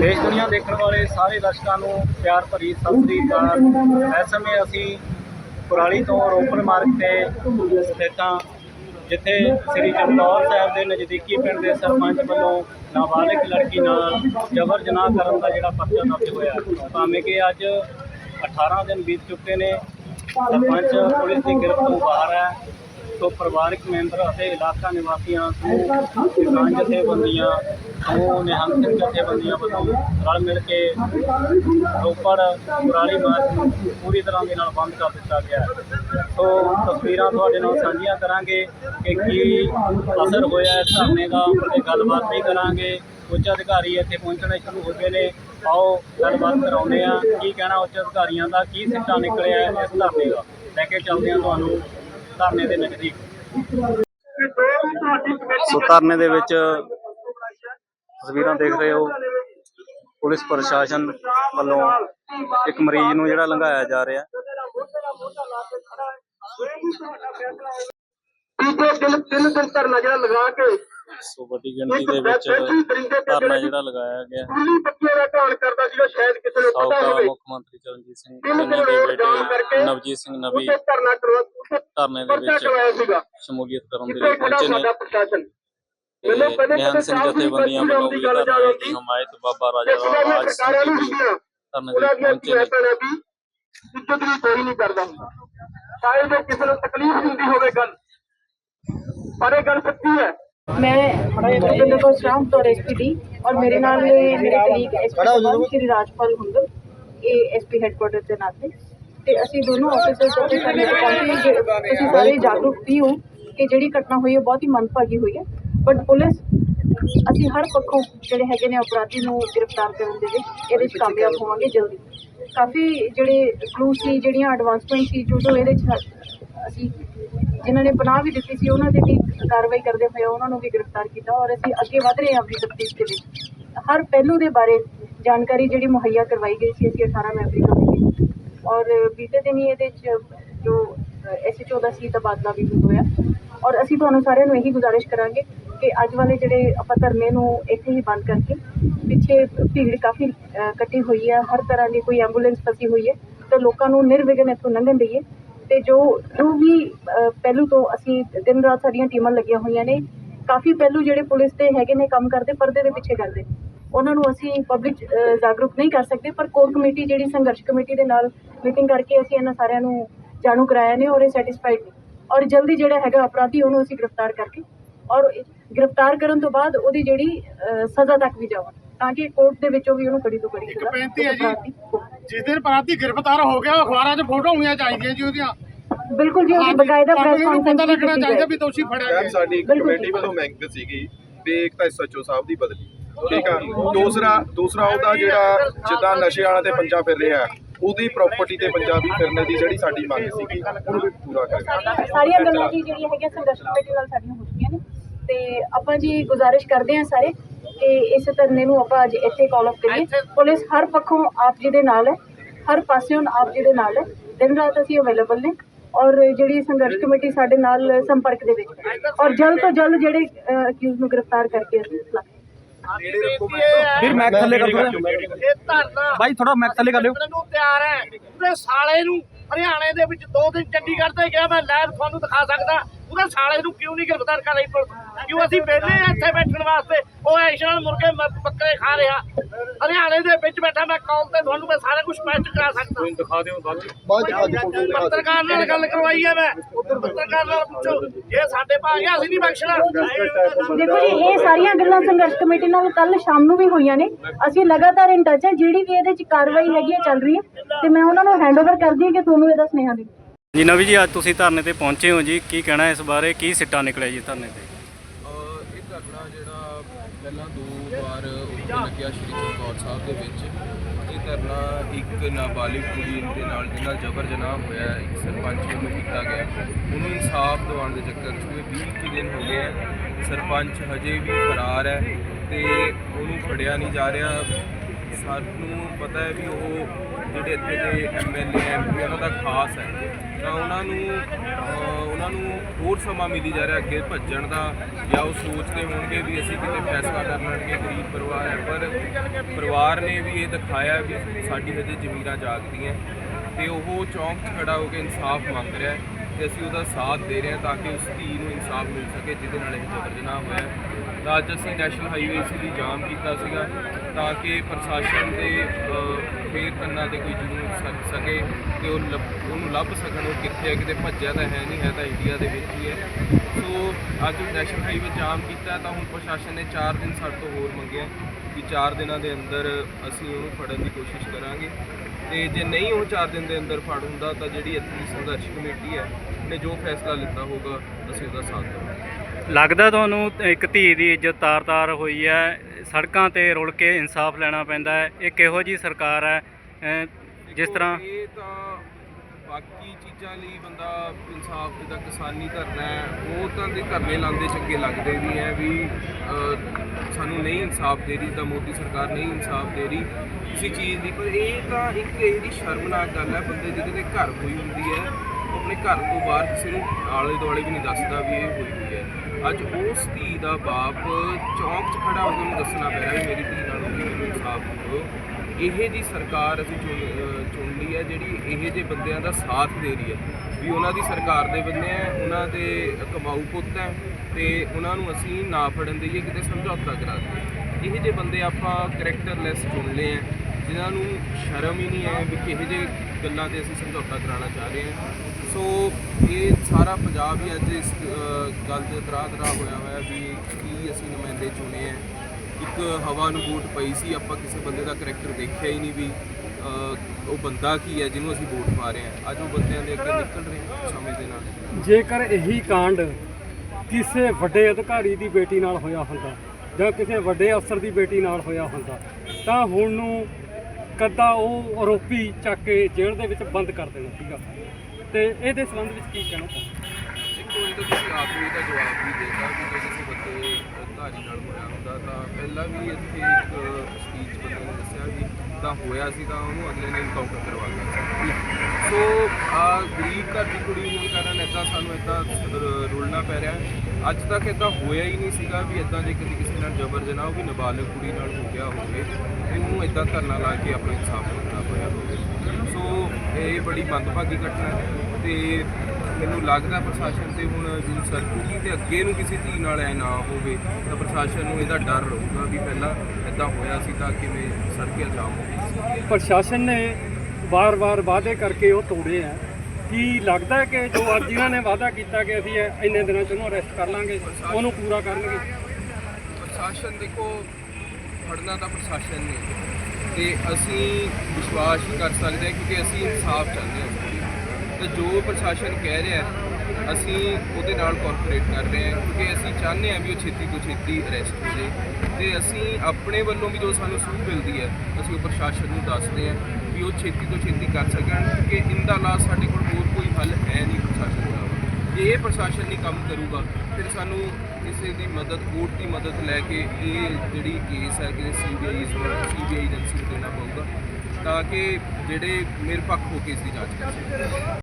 ਦੇਸ਼ ਦੁਨੀਆ ਦੇਖਣ ਵਾਲੇ ਸਾਰੇ ਦਰਸ਼ਕਾਂ ਨੂੰ ਪਿਆਰ ਭਰੀ ਸਤਿ ਸ੍ਰੀ ਅਕਾਲ। ਇਸ ਸਮੇਂ ਅਸੀਂ ਕੁਰਾਲੀ ਤੋਂ ਰੋਪੜ ਮਾਰਗ ਤੇ ਸਥਿਤ ਹਾਂ, ਜਿੱਥੇ ਸ੍ਰੀ ਚਮਕੌਰ ਸਾਹਿਬ ਦੇ ਨਜ਼ਦੀਕੀ ਪਿੰਡ ਦੇ ਸਰਪੰਚ ਵੱਲੋਂ ਨਾਬਾਲਗ ਲੜਕੀ ਨਾਲ ਜਬਰ ਜਨਾਹ ਕਰਨ ਦਾ ਜਿਹੜਾ ਪਰਚਾ ਦਰਜ ਹੋਇਆ। ਭਾਵੇਂ ਕਿ ਅੱਜ 18 ਦਿਨ ਬੀਤ ਚੁੱਕੇ ਨੇ, ਸਰਪੰਚ ਪੁਲਿਸ ਦੀ ਗ੍ਰਿਫਤ ਤੋਂ ਬਾਹਰ ਹੈ। ਸੋ ਪਰਿਵਾਰਕ ਮੈਂਬਰ ਅਤੇ ਇਲਾਕਾ ਨਿਵਾਸੀਆਂ ਨੂੰ ਕਿਸਾਨ ਜਥੇਬੰਦੀਆਂ ਸਮੂਹ ਨਿਹੰਗ ਸਿੰਘ ਜਥੇਬੰਦੀਆਂ ਵੱਲੋਂ ਰਲ ਮਿਲ ਕੇ ਰੋਪੜ ਕੁਰਾਲੀ ਮਾਰਗ ਨੂੰ ਪੂਰੀ ਤਰ੍ਹਾਂ ਦੇ ਨਾਲ ਬੰਦ ਕਰ ਦਿੱਤਾ ਗਿਆ ਹੈ। ਸੋ ਤਸਵੀਰਾਂ ਤੁਹਾਡੇ ਨਾਲ ਸਾਂਝੀਆਂ ਕਰਾਂਗੇ ਕਿ ਕੀ ਅਸਰ ਹੋਇਆ ਇਸ ਧਰਨੇ ਦਾ ਤੇ ਗੱਲਬਾਤ ਵੀ ਕਰਾਂਗੇ। ਉੱਚ ਅਧਿਕਾਰੀ ਇੱਥੇ ਪਹੁੰਚਣੇ ਸ਼ੁਰੂ ਹੋ ਗਏ ਨੇ। ਆਓ ਗੱਲਬਾਤ ਕਰਾਉਂਦੇ ਆ ਕੀ ਕਹਿਣਾ ਉੱਚ ਅਧਿਕਾਰੀਆਂ ਦਾ? ਕੀ ਸਿੱਟਾ ਨਿਕਲਿਆ ਇਸ ਧਰਨੇ ਦਾ? ਲੈ ਕੇ ਚੱਲਦੇ ਆ ਤੁਹਾਨੂੰ ਧਰਨੇ ਦੇ ਨਜ਼ਦੀਕ? ਸੋ ਧਰਨੇ ਦੇ ਵਿੱਚ ਤਸਵੀਰਾਂ ਦੇਖ ਰਹੇ ਹੋ। ਪੁਲਿਸ ਪ੍ਰਸ਼ਾਸਨ ਵੱਲੋਂ ਇੱਕ ਮਰੀਜ਼ ਨੂੰ ਜਿਹੜਾ ਲੰਘਾਇਆ ਜਾ ਰਿਹਾ। ਤੀਜੇ ਦਿਨ ਤਿੰਨ ਦਿਨ ਧਰਨਾ ਜਿਹੜਾ ਲਗਾ ਕੇ ਸੋ ਵੱਡੀ ਗਿਣਤੀ ਦੇ ਵਿੱਚ ਧਰਨਾ ਜਿਹੜਾ ਲਗਾਇਆ ਗਿਆ ਕੁੱਲੀ ਬੱਚੇ ਦਾ ਘਾਣ ਕਰਦਾ ਸੀਗਾ ਸ਼ਾਇਦ ਕਿਸੇ ਨੂੰ ਪਤਾ ਸਾਬਕਾ ਹੋਵੇ। ਮੁੱਖ ਮੰਤਰੀ ਚਰਨਜੀਤ ਸਿੰਘ ਚੰਨੀ ਦੇ ਬੇਟੇ ਨਵਜੀਤ ਸਿੰਘ ਨਵੀ ਉੱਥੇ ਧਰਨਾ ਕਰਵਾ ਉੱਥੇ ਧਰਨੇ ਦੇ ਪਰਚਾ ਵਿੱਚ ਕਰਵਾਇਆ ਸੀਗਾ। ਸ਼ਮੂਲੀਅਤ ਕਰਨ ਦੇ ਕਿੱਥੇ ਲਈ ਖੜਾ ਪਹੁੰਚੇ ਨੇ। ਸਾਡਾ ਪ੍ਰਸ਼ਾਸਨ। ਤੇ ਮੈਨੂੰ ਕਦੇ ਨਿਹੰਗ ਕਦੇ ਸਿੰਘ ਸਾਹ ਦੀ ਜਥੇਬੰਦੀਆਂ ਬੱਚੀ ਵੱਲੋਂ ਵੀ ਦੀ ਗੱਲ ਧਰਨੇ ਜਾਂਦੀ ਦੀ ਹਮਾਇਤ ਬਾਬਾ ਰਾਜਾ ਇਸ ਗੱਲ ਰਾਜ ਸਿੰਘ ਸਰਕਾਰਾਂ ਨੂੰ ਜੀ ਸੀਆਂ ਧਰਨੇ ਉਹਨਾਂ ਦੇ ਦੀਆਂ ਪਹੁੰਚੇ ਨੇ। ਸਿਆਸਤਾਂ ਵੀ ਇੱਜ਼ਤ ਵੀ ਕੋਈ ਨਹੀਂ ਕਰਦਾ ਹੁੰਦਾ। ਸ਼ਾਇਦ ਇਹ ਕਿਸੇ ਨੂੰ ਤਕਲੀਫ ਹੁੰਦੀ ਹੋਵੇ ਗੱਲ। ਪਰ ਇਹ ਗੱਲ ਸੱਚੀ ਹੈ। ਮੈਂ ਭੁਪਿੰਦਰ ਕੌਰ ਸ਼ਰਾਮ ਤੋਂ ਐਸਪੀਡੀ ਔਰ ਮੇਰੇ ਨਾਲ ਮੇਰੇ ਕਲੀਗ ਐਸਪੀ ਸ਼੍ਰੀ ਰਾਜਪਾਲ ਹੁੰਦਰ ਇਹ ਐਸਪੀ ਹੈੱਡਕੁਆਰਟਰ ਤੇ ਨਾਤੇ ਤੇ ਅਸੀਂ ਦੋਨੋਂ ਆਫੀਸਰਸ ਤੋਂ ਸਾਡੇ ਪਹੁੰਚੇ ਅਸੀਂ ਸਾਰੇ ਜਾਗਰੂਕ ਵੀ ਹੋ ਕਿ ਜਿਹੜੀ ਘਟਨਾ ਹੋਈ ਹੈ ਬਹੁਤ ਹੀ ਮੰਦਭਾਗੀ ਹੋਈ ਹੈ। ਬਟ ਪੁਲਿਸ ਅਸੀਂ ਹਰ ਪੱਖੋਂ ਜਿਹੜੇ ਹੈਗੇ ਨੇ ਅਪਰਾਧੀ ਨੂੰ ਗ੍ਰਿਫਤਾਰ ਕਰਨ ਦੇ ਲਈ ਇਹਦੇ ਵਿੱਚ ਕਾਮਯਾਬ ਹੋਵਾਂਗੇ ਜਲਦੀ। ਕਾਫੀ ਜਿਹੜੇ ਕਲੂ ਸੀ ਜਿਹੜੀਆਂ ਐਡਵਾਂਸਮੈਂਟ ਸੀ ਜੋ ਜੋ ਇਹਦੇ ਵਿੱਚ ਅਸੀਂ ਜਿਨ੍ਹਾਂ ਨੇ ਪਨਾਹ ਵੀ ਦਿੱਤੀ ਸੀ ਉਹਨਾਂ ਤੇ ਵੀ ਕਾਰਵਾਈ ਕਰਦੇ ਹੋਏ ਉਹਨਾਂ ਨੂੰ ਵੀ ਗ੍ਰਿਫਤਾਰ ਕੀਤਾ ਔਰ ਅਸੀਂ ਅੱਗੇ ਵਧ ਰਹੇ ਹਾਂ ਆਪਣੀ ਤਫਤੀਸ਼ ਦੇ ਵਿੱਚ। ਹਰ ਪਹਿਲੂ ਦੇ ਬਾਰੇ ਜਾਣਕਾਰੀ ਜਿਹੜੀ ਮੁਹੱਈਆ ਕਰਵਾਈ ਗਈ ਸੀ ਅਸੀਂ 18 ਮੈਂਬਰੀ ਕਮੇਟੀ ਔਰ ਬੀਤੇ ਦਿਨ ਹੀ ਇਹਦੇ ਚ ਜੋ ਐਸਐਚਓ ਦਾ ਸੀ ਤਬਾਦਲਾ ਵੀ ਹੋਇਆ। ਔਰ ਅਸੀਂ ਤੁਹਾਨੂੰ ਸਾਰਿਆਂ ਨੂੰ ਇਹੀ ਗੁਜ਼ਾਰਿਸ਼ ਕਰਾਂਗੇ ਕਿ ਅੱਜ ਵਾਲੇ ਜਿਹੜੇ ਆਪਾਂ ਧਰਨੇ ਨੂੰ ਇੱਥੇ ਹੀ ਬੰਦ ਕਰਕੇ ਪਿੱਛੇ ਭੀੜ ਕਾਫੀ ਅ, ਇਕੱਠੀ ਹੋਈ ਹੈ। ਹਰ ਤਰ੍ਹਾਂ ਦੀ ਕੋਈ ਐਂਬੂਲੈਂਸ ਫਸੀ ਹੋਈ ਹੈ। ਤਾਂ ਲੋਕਾਂ ਨੂੰ ਨਿਰਵਿਘਨ ਇੱਥੋਂ ਲੰਘਣ ਦਈਏ। ਤੇ ਜੋ ਜੋ ਵੀ ਪਹਿਲੂ ਤੋਂ ਅਸੀਂ ਦਿਨ ਰਾਤ ਸਾਡੀਆਂ ਟੀਮਾਂ ਲੱਗੀਆਂ ਹੋਈਆਂ ਨੇ ਕਾਫੀ ਪਹਿਲੂ ਜਿਹੜੇ ਪੁਲਿਸ ਦੇ ਹੈਗੇ ਨੇ ਕੰਮ ਕਰਦੇ ਪਰਦੇ ਦੇ ਪਿੱਛੇ ਕਰਦੇ ਨੇ ਉਹਨਾਂ ਨੂੰ ਅਸੀਂ ਪਬਲਿਕ ਜਾਗਰੂਕ ਨਹੀਂ ਕਰ ਸਕਦੇ ਪਰ ਕੋਰ ਕਮੇਟੀ ਜਿਹੜੀ ਸੰਘਰਸ਼ ਕਮੇਟੀ ਦੇ ਨਾਲ ਮੀਟਿੰਗ ਕਰਕੇ ਅਸੀਂ ਇਹਨਾਂ ਸਾਰਿਆਂ ਨੂੰ ਜਾਣੂ ਕਰਾਇਆ ਨੇ ਔਰ ਇਹ ਸੈਟੀਸਫਾਈਡ ਨੇ ਔਰ ਜਲਦੀ ਜਿਹੜਾ ਹੈਗਾ ਅਪਰਾਧੀ ਉਹਨੂੰ ਅਸੀਂ ਗ੍ਰਿਫਤਾਰ ਕਰਕੇ ਔਰ ਗ੍ਰਿਫਤਾਰ ਕਰਨ ਤੋਂ ਬਾਅਦ ਉਹਦੀ ਜਿਹੜੀ ਸਜ਼ਾ ਤੱਕ ਵੀ ਜਾਵਾਂ ਤਾਂ ਕਿ ਕੋਰਟ ਦੇ ਵਿੱਚੋਂ ਵੀ ਉਹਨੂੰ ਕੜੀ ਤੋਂ ਕੜੀ ਸਜ਼ਾ ਬੇਨਤੀ ਹੈ ਜੀ। ਅਪਰਾਧੀ। ਜਿਸ ਦਿਨ ਪ੍ਰਾਂਤੀ ਗ੍ਰਿਫਤਾਰ ਹੋ ਗਿਆ ਅਖਬਾਰਾਂ 'ਚ ਫੋਟੋ ਹੋਣੀਆਂ ਚਾਹੀਦੀਆਂ ਜੀ ਉਹਦੀਆਂ। ਬਿਲਕੁਲ ਜੀ ਉਹਦੀ ਬਕਾਇਦਾ ਸਾਨੂੰ ਪ੍ਰੈਸ ਇਹਨੂੰ ਪਤਾ ਲੱਗਣਾ ਚਾਹੀਦਾ ਵੀ ਦੋਸ਼ੀ ਫੜਿਆ ਗਿਆ। ਸਾਡੀ ਕਮੇਟੀ ਵੱਲੋਂ ਮੰਗ ਸੀਗੀ ਵੀ ਇੱਕ ਤਾਂ ਐਸਐਚਓ ਸਾਹਿਬ ਦੀ ਬਦਲੀ। ਠੀਕ ਆ ਦੂਸਰਾ ਦੂਸਰਾ ਉਹਦਾ ਜਿਹੜਾ ਜਿੱਦਾਂ ਨਸ਼ੇ ਵਾਲਾ ਤੇ ਪੰਜਾ ਫਿਰ ਰਿਹਾ ਉਹਦੀ ਪ੍ਰਾਪਰਟੀ ਤੇ ਪੰਜਾਬੀ ਫਿਰਨੇ ਦੀ ਜਿਹੜੀ ਸਾਡੀ ਮੰਗ ਸੀਗੀ ਉਹਨੂੰ ਵੀ ਪੂਰਾ ਕਰੇ ਸਾਰੀਆਂ ਗੱਲਾਂ ਜੀ ਜਿਹੜੀਆਂ ਹੈਗੀਆਂ ਸੰਘਰਸ਼ ਕਮੇਟੀ ਨਾਲ ਸਾਡੀਆਂ ਹੋ ਚੁੱਕੀਆਂ ਨੇ। ਤੇ ਆਪਾਂ ਜੀ ਗੁਜ਼ਾਰਿਸ਼ ਕਰਦੇ ਹਾਂ ਸਾਰੇ ਕਿ ਇਸ ਧਰਨੇ ਨੂੰ ਆਪਾਂ ਅੱਜ ਇੱਥੇ ਕਾਲ ਆਫ ਕਰੀਏ। ਪੁਲਿਸ ਹਰ ਪੱਖੋਂ ਆਪ ਜੀ ਦੇ ਨਾਲ ਹੈ। ਹਰ ਪਾਸਿਓਂ ਆਪ ਜੀ ਦੇ ਨਾਲ ਹੈ। ਦਿਨ ਰਾਤ ਅਸੀਂ ਅਵੇਲੇਬਲ ਨੇ ਔਰ ਜਿਹੜੀ ਸੰਘਰਸ਼ ਕਮੇਟੀ ਸਾਡੇ ਨਾਲ ਸੰਪਰਕ ਦੇ ਵਿੱਚ ਹੈ। ਔਰ ਜਲਦ ਤੋਂ ਜਲਦ ਜਿਹੜੇ ਅਕਿਊਜ਼ ਨੂੰ ਗ੍ਰਿਫਤਾਰ ਕਰਕੇ ਅਸੀਂ ਫਿਰ ਮੈਕ ਥੱਲੇ ਕਰ ਦੋ ਇਹ ਧਰਨਾ। ਬਾਈ ਥੋੜਾ ਮੈਕ ਥੱਲੇ ਕਰ ਲਿਓ। ਨੂੰ ਤਿਆਰ ਹੈ। ਉਹਦੇ ਸਾਲੇ ਨੂੰ ਹਰਿਆਣੇ ਦੇ ਵਿੱਚ ਦੋ ਦਿਨ ਚੰਡੀਗੜ੍ਹ ਤੇ ਗਿਆ ਮੈਂ ਲਾਈਵ ਤੁਹਾਨੂੰ ਦਿਖਾ ਸਕਦਾ। ਉਹਦੇ ਸਾਲੇ ਨੂੰ ਕਿਉਂ ਨਹੀਂ ਗ੍ਰਿਫਤਾਰ ਕਰ ਰਹੀ ਪੁਲਿਸ? ਕਿਉਂ ਅਸੀਂ ਵਿਹਲੇ ਆ ਇੱਥੇ ਬੈਠਣ ਵਾਸਤੇ? ਉਹ ਐਸ਼ ਨਾਲ ਮੁਰਗੇ ਬੱਕਰੇ ਖਾ ਰਿਹਾ। ਹਰਿਆਣੇ ਦੇ ਵਿੱਚ ਬੈਠਾ ਮੈਂ ਕਾਲ ਤੇ ਤੁਹਾਨੂੰ ਮੈਂ ਸਾਰਾ ਕੁਝ ਸਪਸ਼ਟ ਕਰਾ ਸਕਦਾ। ਦਿਖਾ ਦਿਓ ਬਾਅਦ ਪੱਤਰਕਾਰ ਨਾਲ ਗੱਲ ਕਰਵਾਈ ਹੈ ਮੈਂ। ਪੱਤਰਕਾਰ ਨਾਲ ਪੁੱਛੋ ਇਹ ਸਾਡੇ ਪਾ ਗਿਆ ਅਸੀਂ ਨਹੀਂ ਬਖਸ਼ਣਾ। ਦੇਖੋ ਜੀ ਇਹ ਸਾਰੀਆਂ ਗੱਲਾਂ ਸੰਘਰਸ਼ ਕਮੇਟੀ ਨਾਲ ਕੱਲ ਸ਼ਾਮ ਨੂੰ ਵੀ ਹੋਈਆਂ ਨੇ। ਅਸੀਂ ਲਗਾਤਾਰ ਇਨ ਟੱਚ ਹਾਂ ਜਿਹੜੀ ਵੀ ਇਹਦੇ ਚ ਕਾਰਵਾਈ ਹੈਗੀ ਹੈ ਚੱਲ ਰਹੀ ਹੈ ਤੇ ਮੈਂ ਉਹਨਾਂ ਨੂੰ ਹੈਂਡਓਵਰ ਕਰਦੀ ਹਾਂ ਕਿ ਤੁਹਾਨੂੰ ਇਹਦਾ ਸੁਨੇਹਾ ਦੇ ਜੀ ਨਵੀ ਜੀ ਅੱਜ ਤੁਸੀਂ ਧਰਨੇ ਤੇ ਪਹੁੰਚੇ ਹੋ ਜੀ। ਕੀ ਕਹਿਣਾ ਇਸ ਬਾਰੇ? ਕੀ ਸਿੱਟਾ ਨਿਕਲਿਆ ਜੀ ਧਰਨੇ ਤੇ ਅਹ ਇਹ ਧਰਨਾ ਜਿਹੜਾ ਪਹਿਲਾਂ ਦੋ ਵਾਰ ਗਿਆ ਸ਼੍ਰੀ ਚਮਕੌਰ ਸਾਹਿਬ ਦੇ ਵਿੱਚ ਇਹ ਧਰਨਾ ਇੱਕ ਨਾਬਾਲਿਗ ਕੁੜੀ ਦੇ ਨਾਲ ਜਿਹਦੇ ਜਬਰ ਜਨਾਹ ਹੋਇਆ ਇੱਕ ਸਰਪੰਚ ਵੱਲੋਂ ਕੀਤਾ ਗਿਆ ਉਹਨੂੰ ਇਨਸਾਫ ਦਿਵਾਉਣ ਦੇ ਚੱਕਰ 'ਚ ਇਹ 20 ਕੁ ਦਿਨ ਹੋ ਗਏ ਹੈ। ਸਰਪੰਚ ਹਜੇ ਵੀ ਫਰਾਰ ਹੈ ਤੇ ਉਹਨੂੰ ਫੜਿਆ ਨਹੀਂ ਜਾ ਰਿਹਾ। ਸਾਨੂੰ ਪਤਾ ਹੈ ਵੀ ਉਹ ਜਿਹੜੇ ਇੱਥੇ ਦੇ ਐਮਐਲਏ ਐਮਪੀ ਉਹਨਾਂ ਦਾ ਖਾਸ ਹੈ। ਤਾਂ ਉਹਨਾਂ ਨੂੰ ਉਹਨਾਂ ਨੂੰ ਹੋਰ ਸਮਾਂ ਮਿਲੀ ਜਾ ਰਿਹਾ ਅੱਗੇ ਭੱਜਣ ਦਾ, ਜਾਂ ਉਹ ਸੋਚਦੇ ਹੋਣਗੇ ਵੀ ਅਸੀਂ ਕਿਤੇ ਫੈਸਲਾ ਕਰ ਲੈਣਗੇ, ਗਰੀਬ ਪਰਿਵਾਰ ਹੈ। ਪਰ ਪਰਿਵਾਰ ਨੇ ਵੀ ਇਹ ਦਿਖਾਇਆ ਵੀ ਸਾਡੀ ਹਜੇ ਜ਼ਮੀਰਾਂ ਜਾਗਦੀਆਂ। ਤੇ ਉਹ ਚੌਂਕ 'ਚ ਖੜਾ ਹੋ ਕੇ ਇਨਸਾਫ ਮੰਗ ਰਿਹਾ ਹੈ ਤੇ ਅਸੀਂ ਉਹਦਾ ਸਾਥ ਦੇ ਰਹੇ ਹਾਂ ਤਾਂ ਕਿ ਉਸ ਧੀ ਨੂੰ ਇਨਸਾਫ ਮਿਲ ਸਕੇ, ਜਿਹਦੇ ਨਾਲ ਇਹ ਜਬਰ ਜਨਾਹ ਹੋਇਆ ਤਾਂ ਅੱਜ ਅਸੀਂ ਨੈਸ਼ਨਲ ਹਾਈਵੇ ਇਸ ਲਈ ਜਾਮ ਕੀਤਾ ਸੀਗਾ। ਤਾਂ ਕਿ ਪ੍ਰਸ਼ਾਸਨ ਦੇ ਫੇਰ ਕੰਨਾਂ ਤੇ ਕੋਈ ਜਨੂਨ ਸਕ ਸਕੇ ਤੇ ਉਹ ਲੱਭ- ਉਹਨੂੰ ਲੱਭ ਸਕਣ, ਉਹ ਕਿੱਥੇ ਹੈ ਕਿਤੇ ਭੱਜਿਆ ਤਾਂ ਹੈ ਨਹੀਂ, ਹੈ ਤਾਂ ਇੰਡੀਆ ਦੇ ਵਿੱਚ ਹੀ ਹੈ। ਸੋ, ਅੱਜ ਨੈਸ਼ਨਲ ਹਾਈਵੇ ਜਾਮ ਕੀਤਾ, ਤਾਂ ਹੁਣ ਪ੍ਰਸ਼ਾਸਨ ਨੇ 4 ਦਿਨ ਸਾਡੇ ਤੋਂ ਹੋਰ ਮੰਗਿਆ ਕਿ 4 ਦਿਨਾਂ ਦੇ ਅੰਦਰ ਅਸੀਂ ਉਹਨੂੰ ਫੜਨ ਦੀ ਕੋਸ਼ਿਸ਼ ਕਰਾਂਗੇ। ਤੇ ਜੇ ਨਹੀਂ ਉਹ 4 ਦਿਨ ਦੇ ਅੰਦਰ ਫੜ ਹੁੰਦਾ, ਤਾਂ ਜਿਹੜੀ ਇੱਥੇ ਸੰਘਰਸ਼ ਕਮੇਟੀ ਹੈ ਨੇ ਜੋ ਫੈਸਲਾ ਲਿੱਤਾ ਹੋਗਾ ਅਸੀਂ ਉਹਦਾ ਸਾਥ ਦੇਵਾਂਗੇ। ਲੱਗਦਾ ਤੁਹਾਨੂੰ ਇੱਕ ਧੀ ਦੀ ਇੱਜ਼ਤ ਤਾਰ-ਤਾਰ ਹੋਈ ਹੈ ਸੜਕਾਂ ਤੇ ਰੁਲ ਕੇ ਇਨਸਾਫ ਲੈਣਾ ਪੈਂਦਾ ਹੈ। ਇਹ ਕਿਹੋ ਜੀ ਸਰਕਾਰ ਹੈ? ਜਿਸ ਤਰ੍ਹਾਂ ਇਹ ਤਾਂ ਬਾਕੀ ਚੀਜ਼ਾਂ ਲਈ ਬੰਦਾ ਇਨਸਾਫ ਜਿੱਦਾਂ ਕਿਸਾਨੀ ਧਰਨਾ ਹੈ। ਉਹ ਤਾਂ ਦੇ ਧਰਨੇ ਲਾਉਂਦੇ ਚੰਗੇ ਲੱਗਦੇ ਵੀ ਹੈ ਵੀ ਸਾਨੂੰ ਨਹੀਂ ਇਨਸਾਫ ਦੇ ਰਹੀ ਤਾਂ ਮੋਦੀ ਸਰਕਾਰ ਨਹੀਂ ਇਨਸਾਫ ਦੇ ਰਹੀ ਕਿਸੇ ਚੀਜ਼ ਦੀ। ਪਰ ਇਹ ਤਾਂ ਇੱਕ ਇਹਦੀ ਸ਼ਰਮਨਾਕ ਗੱਲ ਹੈ ਬੰਦੇ ਜਿਹਦੇ ਦੇ ਘਰ ਹੋਈ ਹੁੰਦੀ ਹੈ ਆਪਣੇ ਘਰ ਤੋਂ ਬਾਹਰ ਕਿਸੇ ਨੂੰ ਆਲੇ ਦੁਆਲੇ ਵੀ ਨਹੀਂ ਦੱਸਦਾ ਵੀ ਇਹ ਹੋਈ ਹੋਈ ਹੈ। ਅੱਜ ਉਸ ਧੀ ਦਾ ਬਾਪ ਚੌਂਕ 'ਚ ਖੜਾ ਹੋ ਕੇ ਉਹਨੂੰ ਦੱਸਣਾ ਪੈ ਰਿਹਾ ਵੀ ਮੇਰੀ ਧੀ ਨਾਲ ਹੋ ਗਿਆ ਮੈਨੂੰ ਇਨਸਾਫ ਦਿਓ ਇਹ ਜੀ ਸਰਕਾਰ ਅਸੀਂ ਚੁਣ ਚੁਣ ਲਈ ਹੈ, ਜਿਹੜੀ ਇਹ ਜੇ ਬੰਦਿਆਂ ਦਾ ਸਾਥ ਦੇ ਰਹੀ ਹੈ, ਵੀ ਉਹਨਾਂ ਦੀ ਸਰਕਾਰ ਦੇ ਬੰਦੇ ਆ ਉਹਨਾਂ ਦੇ ਕਮਾਊ ਪੁੱਤ ਹੈ, ਤੇ ਉਹਨਾਂ ਨੂੰ ਅਸੀਂ ਨਾ ਫੜਨ ਦੇਈਏ, ਕਿਤੇ ਸਮਝੌਤਾ ਕਰਾ ਦਈਏ। ਇਹ ਜੇ ਬੰਦੇ ਆਪਾਂ ਕਰੈਕਟਰਲੈਸ ਚੁਣ ਲਏ ਆ ਜਿਨ੍ਹਾਂ ਨੂੰ ਸ਼ਰਮ ਹੀ ਨਹੀਂ ਹੈ ਵੀ ਕਿਹੋ ਜਿਹੇ ਗੱਲਾਂ ਤੇ ਅਸੀਂ ਸਮਝੌਤਾ ਕਰਾਉਣਾ ਚਾਹ ਰਹੇ ਹਾਂ। ਸੋ ਇਹ ਸਾਰਾ ਪੰਜਾਬ ਹੀ ਅੱਜ ਇਸ ਗੱਲ ਤੇ ਦਰਾ ਦਰਾ ਹੋਇਆ ਹੋਇਆ ਵੀ ਕੀ ਅਸੀਂ ਨੁਮਾਇੰਦੇ ਚੁਣੇ ਆ ਇੱਕ ਹਵਾ ਨੂੰ ਵੋਟ ਪਈ ਸੀ, ਆਪਾਂ ਕਿਸੇ ਬੰਦੇ ਦਾ ਕਰੈਕਟਰ ਦੇਖਿਆ ਹੀ ਨਹੀਂ ਵੀ ਉਹ ਬੰਦਾ ਕੀ ਹੈ ਜਿਹਨੂੰ ਅਸੀਂ ਵੋਟ ਪਾ ਰਹੇ ਹਾਂ। ਅੱਜ ਉਹ ਬੰਦਿਆਂ ਦੇ ਅੱਗੇ ਨਿਕਲ ਰਹੇ ਹਾਂ ਸਮੇਂ ਦੇ ਨਾਲ। ਜੇਕਰ ਇਹੀ ਕਾਂਡ ਕਿਸੇ ਵੱਡੇ ਅਧਿਕਾਰੀ ਦੀ ਬੇਟੀ ਨਾਲ ਹੋਇਆ ਹੁੰਦਾ ਜਾਂ ਕਿਸੇ ਵੱਡੇ ਅਫਸਰ ਦੀ ਬੇਟੀ ਨਾਲ ਹੋਇਆ ਹੁੰਦਾ, ਤਾਂ ਹੁਣ ਨੂੰ ਕਦਾ ਉਹ ਆਰੋਪੀ ਚੱਕ ਕੇ ਜੇਲ੍ਹ ਦੇ ਵਿੱਚ ਬੰਦ ਕਰ ਦੇਣਾ ਸੀਗਾ। ਤੇ ਇਹਦੇ ਸੰਬੰਧ ਵਿੱਚ ਕੀ ਕਹਿਣਾ ਦੇਖੋ, ਇਹ ਤਾਂ ਤੁਸੀਂ ਆਪ ਹੀ ਇਹਦਾ ਜਵਾਬ ਵੀ ਦੇਗਾ ਕਿ ਜੇ ਕਿਸੇ ਬੰਦੇ ਧਾਰੀ ਨਾਲ ਹੋਇਆ ਹੁੰਦਾ ਤਾਂ ਪਹਿਲਾਂ ਵੀ ਇੱਥੇ ਇੱਕ ਸਪੀਚ ਬੰਦੇ ਨੇ ਦੱਸਿਆ ਵੀ ਤਾਂ ਹੋਇਆ ਸੀ ਤਾਂ ਉਹਨੂੰ ਅਗਲੇ ਨੇ ਇਨਕਾਊਂਟਰ ਕਰਵਾ ਦਿੱਤਾ ਸੋ। ਆ ਗਰੀਬ ਘਰ ਦੀ ਕੁੜੀ ਹੋਣ ਕਾਰਨ ਇਦਾਂ ਸਾਨੂੰ ਇਦਾਂ ਰੁਲਣਾ ਪੈ ਰਿਹਾ ਅੱਜ ਤੱਕ ਇਦਾਂ ਹੋਇਆ ਹੀ ਨਹੀਂ ਸੀਗਾ ਵੀ ਇਦਾਂ ਜੇ ਕਦੀ ਕਿਸੇ ਨਾਲ ਜ਼ਬਰ ਜਨਾਹ ਉਹ ਵੀ ਨਾਬਾਲਗ ਕੁੜੀ ਨਾਲ ਹੋ ਗਿਆ ਹੋਵੇ, ਇਹਨੂੰ ਉਹਨੂੰ ਇਦਾਂ ਧਰਨਾ ਲਾ ਕੇ ਆਪਣਾ ਇਨਸਾਫ ਮੰਗਣਾ ਪਿਆ ਹੋਵੇ ਇਹ ਬੜੀ ਮੰਦਭਾਗੀ ਘਟਨਾ ਹੈ ਤੇ ਮੈਨੂੰ ਲੱਗਦਾ ਪ੍ਰਸ਼ਾਸਨ ਤੇ ਹੁਣ ਜਿੰਨ ਸਰਕੂਗੀ ਤੇ ਅੱਗੇ ਨੂੰ ਕਿਸੇ ਧੀ ਨਾਲ ਐ ਨਾ ਹੋਵੇ ਤਾਂ ਪ੍ਰਸ਼ਾਸਨ ਨੂੰ ਇਹਦਾ ਡਰ ਰਹੂਗਾ ਵੀ ਪਹਿਲਾਂ ਇਦਾਂ ਹੋਇਆ ਸੀ ਤਾਂ ਕਿਵੇਂ ਸੜਕਾਂ ਜਾਮ ਹੋ ਗਈ ਸੀ। ਪ੍ਰਸ਼ਾਸਨ ਨੇ ਵਾਰ-ਵਾਰ ਵਾਅਦੇ ਕਰਕੇ ਉਹ ਤੋੜੇ ਆ। ਕੀ ਲੱਗਦਾ ਕਿ ਜੋ ਅੱਜ ਇਹਨਾਂ ਨੇ ਵਾਅਦਾ ਕੀਤਾ ਕਿ ਅਸੀਂ ਇੰਨੇ ਦਿਨਾਂ ਚ ਉਹਨੂੰ ਅਰੈਸਟ ਕਰ ਲਾਂਗੇ ਉਹਨੂੰ ਪੂਰਾ ਕਰਨਗੇ? ਪ੍ਰਸ਼ਾਸਨ ਦੇਖੋ ਫੜਨਾ ਤਾਂ ਪ੍ਰਸ਼ਾਸਨ ਨੇ। ਤੇ ਅਸੀਂ ਵਿਸ਼ਵਾਸ ਹੀ ਕਰ ਸਕਦੇ ਹਾਂ ਕਿਉਂਕਿ ਅਸੀਂ ਇਨਸਾਫ ਚਾਹੁੰਦੇ ਹਾਂ। ਤੇ ਜੋ ਪ੍ਰਸ਼ਾਸਨ ਕਹਿ ਰਿਹਾ ਅਸੀਂ ਉਹਦੇ ਨਾਲ ਕੋਆਪਰੇਟ ਕਰ ਰਹੇ ਹਾਂ ਕਿਉਂਕਿ ਅਸੀਂ ਚਾਹੁੰਦੇ ਹਾਂ ਵੀ ਉਹ ਛੇਤੀ ਤੋਂ ਛੇਤੀ ਅਰੈਸਟ ਹੋ ਜੇ ਤੇ ਅਸੀਂ ਆਪਣੇ ਵੱਲੋਂ ਵੀ ਜੋ ਸਾਨੂੰ ਸੂਹ ਮਿਲਦੀ ਹੈ, ਅਸੀਂ ਉਹ ਪ੍ਰਸ਼ਾਸਨ ਨੂੰ ਦੱਸਦੇ ਹਾਂ ਵੀ ਉਹ ਛੇਤੀ ਤੋਂ ਛੇਤੀ ਕਰ ਸਕਣ ਕਿਉਂਕਿ ਇਹਦਾ ਲਾ ਸਾਡੇ ਕੋਲ ਹੋਰ ਕੋਈ ਹੱਲ ਹੈ ਨਹੀਂ ਪ੍ਰਸ਼ਾਸਨ ਦਾ ਜੇ ਇਹ ਪ੍ਰਸ਼ਾਸਨ ਨਹੀਂ ਕੰਮ ਕਰੂਗਾ, ਫਿਰ ਸਾਨੂੰ ਕਿਸੇ ਦੀ ਮਦਦ, ਕੋਰਟ ਦੀ ਮਦਦ ਲੈ ਕੇ ਇਹ ਜਿਹੜੀ ਕੇਸ ਹੈ ਕਿ ਸੀਬੀਆਈ ਸੀਬੀਆਈ ਏਜੰਸੀ ਨੂੰ ਦੇਣਾ ਪਊਗਾ, ਤਾਂ ਕਿ ਜਿਹੜੇ ਨਿਰਪੱਖ ਹੋ ਕੇ ਇਸ ਦੀ ਜਾਂਚ ਕਰ ਸਕਣ।